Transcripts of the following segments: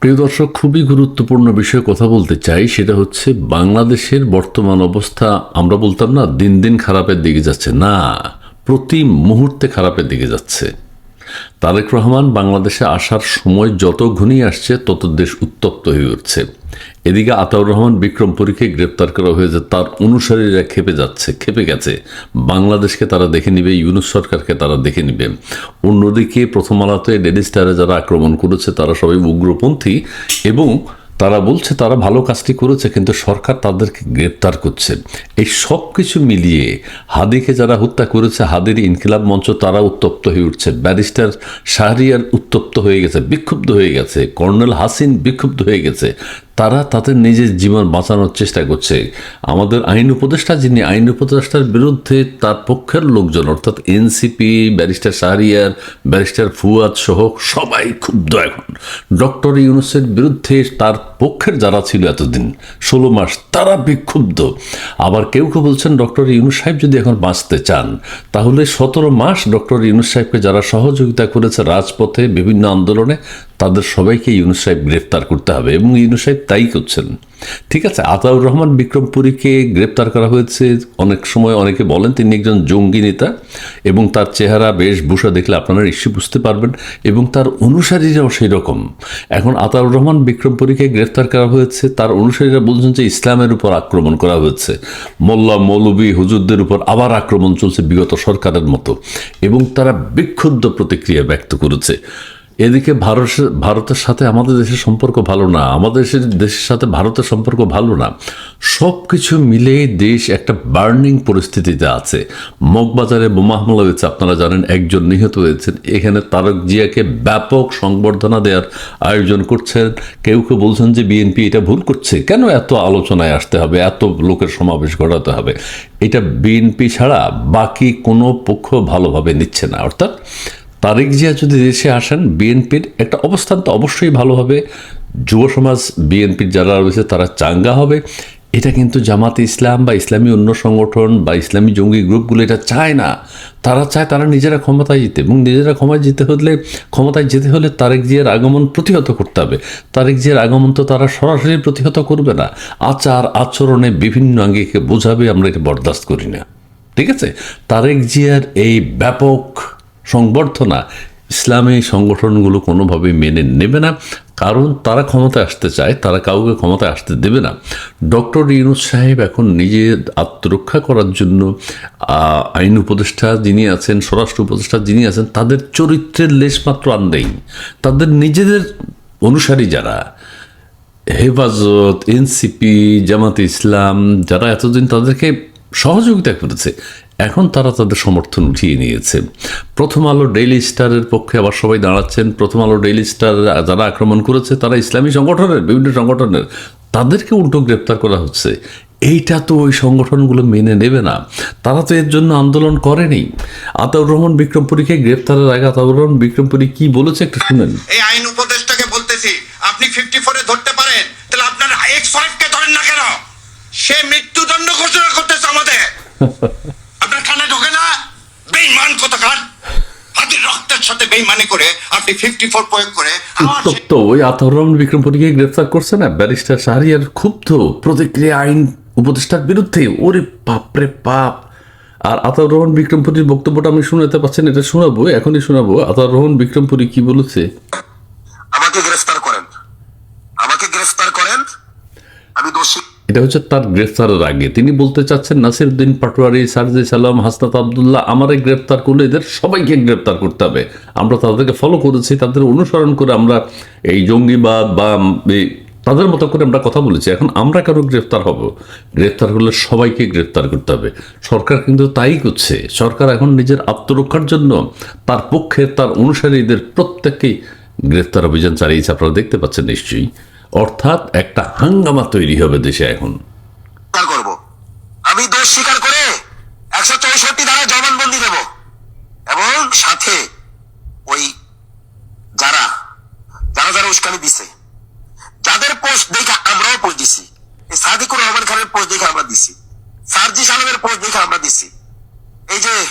প্রিয় দর্শক, খুবই গুরুত্বপূর্ণ বিষয়ে কথা বলতে চাই। সেটা হচ্ছে বাংলাদেশের বর্তমান অবস্থা। আমরা বলতাম না, দিন দিন খারাপের দিকে যাচ্ছে। না, প্রতি মুহূর্তে খারাপের দিকে যাচ্ছে। তারেক রহমান বাংলাদেশে আসার সময় যত ঘনিয়ে আসছে, তত দেশ উত্তপ্ত হয়ে উঠছে। এদিকে আতাউর রহমান বিক্রমপুরীকে গ্রেপ্তার করা হয়েছে, তার অনুসারীরা খেপে যাচ্ছে, খেপে গেছে। বাংলাদেশকে তারা দেখে নিবে, ইউনুস সরকারকে তারা দেখে নিবে। অন্যদিকে প্রথম আলোতে ডেলি স্টারে যারা আক্রমণ করেছে, তারা সবাই উগ্রপন্থী এবং তারা বলছে তারা ভালো কাজটি করেছে, কিন্তু সরকার তাদেরকে গ্রেপ্তার করছে। এই সব কিছু মিলিয়ে হাদিকে যারা হত্যা করেছে, হাদির ইনকিলাব মঞ্চ তারা উত্তপ্ত হয়ে উঠছে। ব্যারিস্টার শাহরিয়ার উত্তপ্ত হয়ে গেছে, বিক্ষুব্ধ হয়ে গেছে। কর্নেল হাসিন বিক্ষুব্ধ হয়ে গেছে। তারা তাদের নিজের জীবন বাঁচানোর চেষ্টা করছে। আমাদের আইন উপদেষ্টা যিনি, আইন উপদেষ্টার বিরুদ্ধে তার পক্ষের লোকজন, অর্থাৎ NCP barrister Shahriar, barrister Fuad সহ সবাই ক্ষুব্ধ এখন। ডক্টর ইউনুসের বিরুদ্ধে তার পক্ষের যারা ছিল এতদিন, ষোলো মাস, তারা বিক্ষুব্ধ। আবার কেউ কেউ বলছেন, ডক্টর ইউনুস সাহেব যদি এখন বাঁচতে চান, তাহলে সতেরো মাস ডক্টর ইউনুস সাহেবকে যারা সহযোগিতা করেছে রাজপথে, বিভিন্ন আন্দোলনে তাদের সবাইকে ইউনুস সাহেব গ্রেপ্তার করতে হবে এবং ইউনুস সাহেব তাই করছেন। ঠিক আছে, আতাউর রহমান বিক্রমপুরীকে গ্রেপ্তার করা হয়েছে। অনেক সময় অনেকে বলেন তিনি একজন জঙ্গি নেতা এবং তার চেহারা বেশ বেশভূষা দেখলে আপনারা নিশ্চয়ই বুঝতে পারবেন এবং তার অনুসারীরাও সেই রকম এখন আতাউর রহমান বিক্রমপুরীকে গ্রেপ্তার করা হয়েছে। তার অনুসারীরা বলছেন যে ইসলামের উপর আক্রমণ করা হয়েছে। মোল্লা মৌলবী হুজুরদের উপর আবার আক্রমণ চলছে বিগত সরকারের মতো এবং তারা বিক্ষুব্ধ প্রতিক্রিয়া ব্যক্ত করেছে। এদিকে ভারত ভারতের সাথে আমাদের দেশের সম্পর্ক ভালো না, আমাদের দেশের দেশের সাথে ভারতের সম্পর্ক ভালো না। সব কিছু মিলে দেশ একটা বার্নিং পরিস্থিতিতে আছে। মগবাজারে বোমা হামলা হয়েছে, আপনারা জানেন, একজন নিহত হয়েছেন। এখানে তারক জিয়াকে ব্যাপক সংবর্ধনা দেওয়ার আয়োজন করছেন। কেউ কেউ বলছেন যে বিএনপি এটা ভুল করছে। কেন এত আলোচনায় আসতে হবে? এত লোকের সমাবেশ ঘটাতে হবে? এটা বিএনপি ছাড়া বাকি কোনো পক্ষ ভালোভাবে নিচ্ছে না। অর্থাৎ তারেক জিয়া যদি দেশে আসেন, বিএনপির একটা অবস্থান তো অবশ্যই ভালো হবে। যুব সমাজ, বিএনপির যারা রয়েছে তারা চাঙ্গা হবে। এটা কিন্তু জামাতে ইসলাম বা ইসলামী অন্য সংগঠন বা ইসলামী জঙ্গি গ্রুপগুলো এটা চায় না। তারা চায় তারা নিজেরা ক্ষমতায় যেতে এবং নিজেরা ক্ষমতায় যেতে হলে, ক্ষমতায় যেতে হলে তারেক জিয়ার আগমন প্রতিহত করতে হবে। তারেক জিয়ার আগমন তো তারা সরাসরি প্রতিহত করবে না। আচার আচরণে বিভিন্ন আঙ্গিকে বোঝাবে, আমরা এটা বরদাস্ত করি না। ঠিক আছে? তারেক জিয়ার এই ব্যাপক সংবর্ধনা। ইসলামী সংগঠনগুলো কোনোভাবেই মেনে নেবে না। কারণ তারা ক্ষমতায় আসতে চায়, তারা কাউকে ক্ষমতায় আসতে দেবে না। ডক্টর ইউনুস সাহেব এখন নিজে আত্মরক্ষা করার জন্য আইন উপদেষ্টা যিনি আছেন, স্বরাষ্ট্র উপদেষ্টা যিনি আছেন, তাদের চরিত্রের লেশমাত্র আর নেই। তাদের নিজেদের অনুসারী যারা, হেফাজত, এনসিপি, জামাতে ইসলাম, যারা এতদিন তাদেরকে সহযোগিতা করেছে এখন তারা তাদের সমর্থন উঠিয়ে নিয়েছে। প্রথম আলো ডেইলি স্টারের পক্ষে আবার সবাই দাঁড়াচ্ছেন। প্রথম আলো ডেইলি স্টার যারা আক্রমণ করেছে তারা ইসলামী সংগঠনের বিভিন্ন সংগঠনের। তাদেরকে উল্টো গ্রেপ্তার করা হচ্ছে। এইটা তো ওই সংগঠনগুলো মেনে নেবে না। তারা তো এর জন্য আন্দোলন করেনি। আতাউর রহমান বিক্রমপুরীকে গ্রেপ্তারের আগে আতাউর রহমান বিক্রমপুরী কি বলেছে একটু শুনেন। এই আইন উপদেষ্টাকে বলতেছি আপনি ফিফটি ফোরে ধরতে পারেন তাহলে আপনার এক্স ওয়াইফকে ধরেন না কেন? সে মৃত্যুদণ্ড ঘোষণা করতেছে আমাদের আপনার কানে ঢোকে না বেইমান কোথাকার হাতির রক্তের সাথে বেইমানি করে আপনি ফিফটি ফোর প্রয়োগ করে উত্তপ্ত ওই আতাউর রহমান বিক্রমপুরীকে গ্রেফতার করছে না? ব্যারিস্টার শাহরিয়ার ক্ষুব্ধ প্রতিক্রিয়া আইন উপদেষ্টার বিরুদ্ধে। ওরে বাপরে পাপ আর আতাউর রহমান বিক্রমপুরীর বক্তব্যটা আমি শুনাতে পাচ্ছেন এটা শোনাবো এখনই শোনাবো। আতাউর রহমান বিক্রমপুরী কি বলেছে? আমাকে গ্রেফতার করেন। আমাকে গ্রেফতার করেন। আমি দোষী। এটা হচ্ছে তার গ্রেফতারের আগে। তিনি বলতে চাচ্ছেন নাসিরুদ্দিন পাটোয়ারি, সারজি সালাম, হাসনাত আবদুল্লাহ, আমারে গ্রেফতার করলে এদের সবাইকে গ্রেফতার করতে হবে। আমরা তাদেরকে ফলো করেছি, তাদের অনুসরণ করে আমরা এই জঙ্গিবাদ বা তাদের মতো করে আমরা কথা বলেছি। এখন আমরা কারও গ্রেফতার হব? গ্রেফতার করলে সবাইকে গ্রেফতার করতে হবে। সরকার কিন্তু তাই করছে। সরকার এখন নিজের আত্মরক্ষার জন্য তার পক্ষে, তার অনুসারীদের প্রত্যেককেই গ্রেফতার অভিযান চালিয়েছে। আপনারা দেখতে পাচ্ছেন নিশ্চয়ই। অর্থাৎ একটা হাঙ্গামা তৈরি হবে দেশে এখন। করব। আমি দোষ স্বীকার করে একশো চৌষট্টি জবানবন্দি দেব। এবং সাথে ওই যারা যারা যারা উস্কানি দিছে, যাদের পোস্ট দেখে আমরাও পোস্ট দিছি। এই সাদিকুর রহমান খানের পোস্ট দেখে আমরা দিছি। সার্জি সালামের পোস্ট দেখে আমরা দিছি। এই যে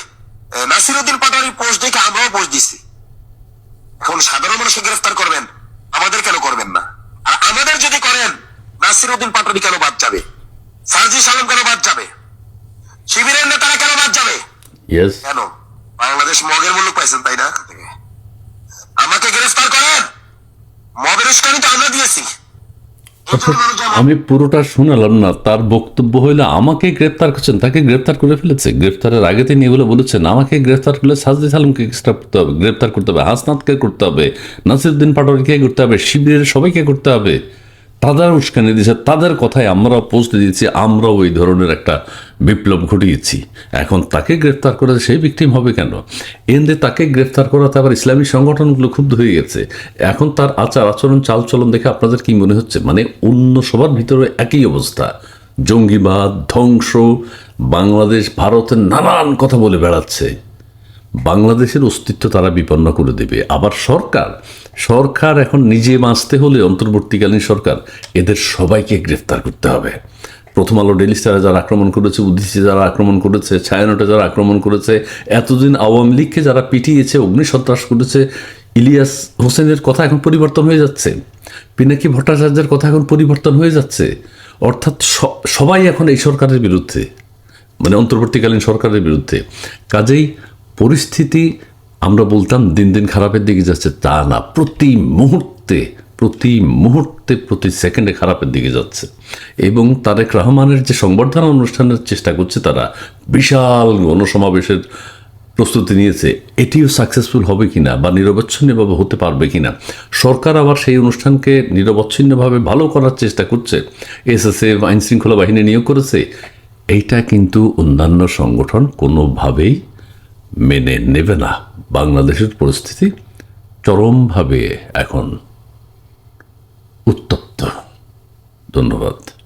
নাসিরুদ্দিন পাটারির পোস্ট দেখে আমরাও পোস্ট দিছি। এখন সাধারণ মানুষকে গ্রেফতার করবেন, আমাদের কেন করবেন না? আমাদের যদি করেন নাসির উদ্দিন পাটনি কেন বাদ যাবে? সার্জি সালাম কেন বাদ যাবে? শিবিরের নেতারা কেন বাদ যাবে? কেন? বাংলাদেশ মগের মূল্য পাইছেন তাই না? আমাকে গ্রেফতার করেন। মগের উস্কানি তো আমরা দিয়েছি। আমি পুরোটা শুনালাম না। তার বক্তব্য হইল, আমাকে গ্রেপ্তার করছেন, তাকে গ্রেফতার করে ফেলেছে। গ্রেফতারের আগে তিনি এগুলো বলেছেন, আমাকে গ্রেফতার করলে সাজদি গ্রেপ্তার করতে হবে, গ্রেপ্তার করতে হবে, হাসনাতকে করতে হবে নাসিরুদ্দিন পাটোয়ারিকে করতে হবে, শিবিরের সবাইকে করতে হবে। তাদের উস্কানি দিয়েছে, তাদের কথায় আমরা পোস্ট দিয়েছি, আমরাও ওই ধরনের একটা বিপ্লব ঘটিয়েছি। এখন তাকে গ্রেপ্তার করে সেই ভিকটিম হবে কেন? এনদে তাকে গ্রেপ্তার করাতে আবার ইসলামী সংগঠনগুলো ক্ষুব্ধ হয়ে গেছে। এখন তার আচার আচরণ, চালচলন দেখে আপনাদের কি মনে হচ্ছে? মানে অন্য সবার ভিতরে একই অবস্থা। জঙ্গিবাদ, ধ্বংস, বাংলাদেশ, ভারতের নানান কথা বলে বেড়াচ্ছে। বাংলাদেশের অস্তিত্ব তারা বিপন্ন করে দেবে। আবার সরকার সরকার এখন নিজে বাঁচতে হলে অন্তর্বর্তীকালীন সরকার এদের সবাইকে গ্রেফতার করতে হবে। প্রথম আলো ডেলি স্টারে যারা আক্রমণ করেছে, উদ্দেশ্যে যারা আক্রমণ করেছে, ছায়ানটে যারা আক্রমণ করেছে, এতদিন আওয়ামী লীগকে যারা পিটিয়েছে, অগ্নিসন্ত্রাস করেছে, ইলিয়াস হোসেনের কথা এখন পরিবর্তন হয়ে যাচ্ছে। পিনাকি ভট্টাচার্যের কথা এখন পরিবর্তন হয়ে যাচ্ছে। অর্থাৎ সবাই এখন এই সরকারের বিরুদ্ধে মানে অন্তর্বর্তীকালীন সরকারের বিরুদ্ধে। কাজেই পরিস্থিতি আমরা বলতাম দিন দিন খারাপের দিকে যাচ্ছে, তা না। প্রতি মুহূর্তে প্রতি মুহূর্তে, প্রতি সেকেন্ডে খারাপের দিকে যাচ্ছে। এবং তারেক রহমানের যে সংবর্ধনা অনুষ্ঠানের চেষ্টা করছে তারা, বিশাল গণসমাবেশের প্রস্তুতি নিয়েছে। এটিও সাকসেসফুল হবে কিনা বা নিরবচ্ছিন্নভাবে হতে পারবে কিনা? সরকার আবার সেই অনুষ্ঠানকে নিরবচ্ছিন্নভাবে ভালো করার চেষ্টা করছে। এসএসএফ আইন শৃঙ্খলা বাহিনী নিয়োগ করেছে। এইটা কিন্তু অন্যান্য সংগঠন কোনোভাবেই মেনে নেবে না বাংলাদেশের পরিস্থিতি চরমভাবে এখন উত্তপ্ত। ধন্যবাদ।